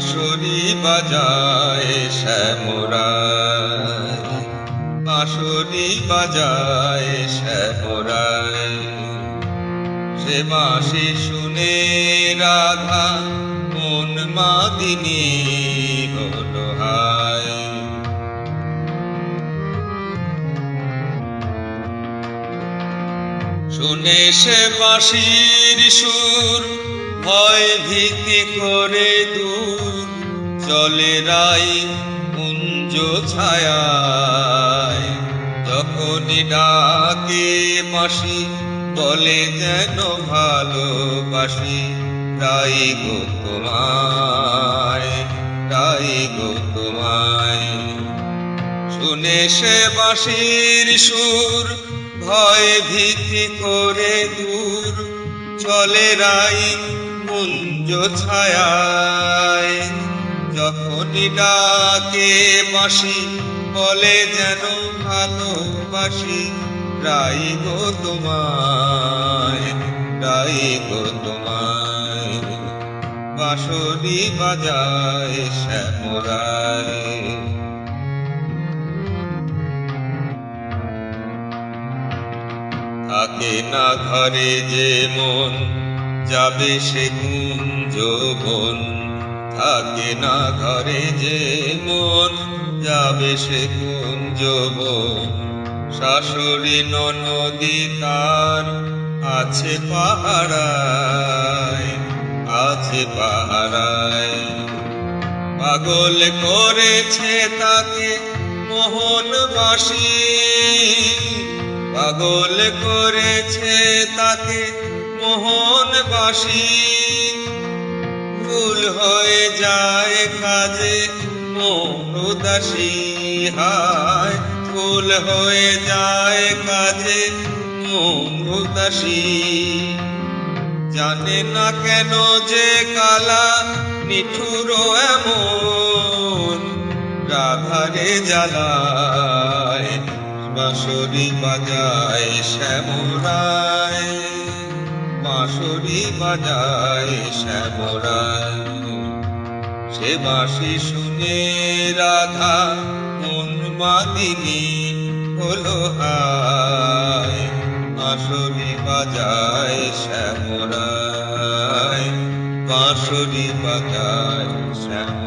বাঁশরি বাজায় শ্যামরায়। বাঁশরি বাজায় শ্যামরায়। সে মাসি শুনে রাধা, মন মাদিনী শুনে সে বাঁশির সুর ভয় ভীতি করে দূর চলে রাই কুঞ্জ ছায়ায়। যখনই ডাকে মাসি বলে যেন ভালোবাসি রাই গো তোমায় রাই গো তোমায়। শুনে সে বাঁশির সুর, ভয় ভীতি করে দূর চলে রাই কুঞ্জ ছায়ায় যখনই ডাকে বাঁশি, বলে যেন ভালোবাসি রাই গো তোমায় রাই গো তোমায়, বাঁশরি বাজায় শ্যামরায়। থাকে না ঘরে যে মন যাবে সে কুঞ্জ বন থাকে না ঘরে যে মন, যাবে সে কুঞ্জ বন শাশুড়ি ননদি তার আছে পাহারায় আছে পাহারায়। পাগল করেছে তাকে মোহনবাসী। পাগল করেছে তাকে মোহনবাসী, ভুল হয়ে যায় কাজে মন মনুদাসী হায়। ভুল হয়ে যায় কাজে মন মনুদাসী জানে না কেন যে কালা নিঠুর এমন, রাধারে জ্বালায়, বাঁশরি বাজায় শ্যামরায়। বাঁশরি বাজায় শ্যামরায়। সে বাঁশি শুনে রাধা, মন মাদিনী হলো বাঁশরি বাজায় শ্যামরায়, বাঁশরি বাজায় শ্যাম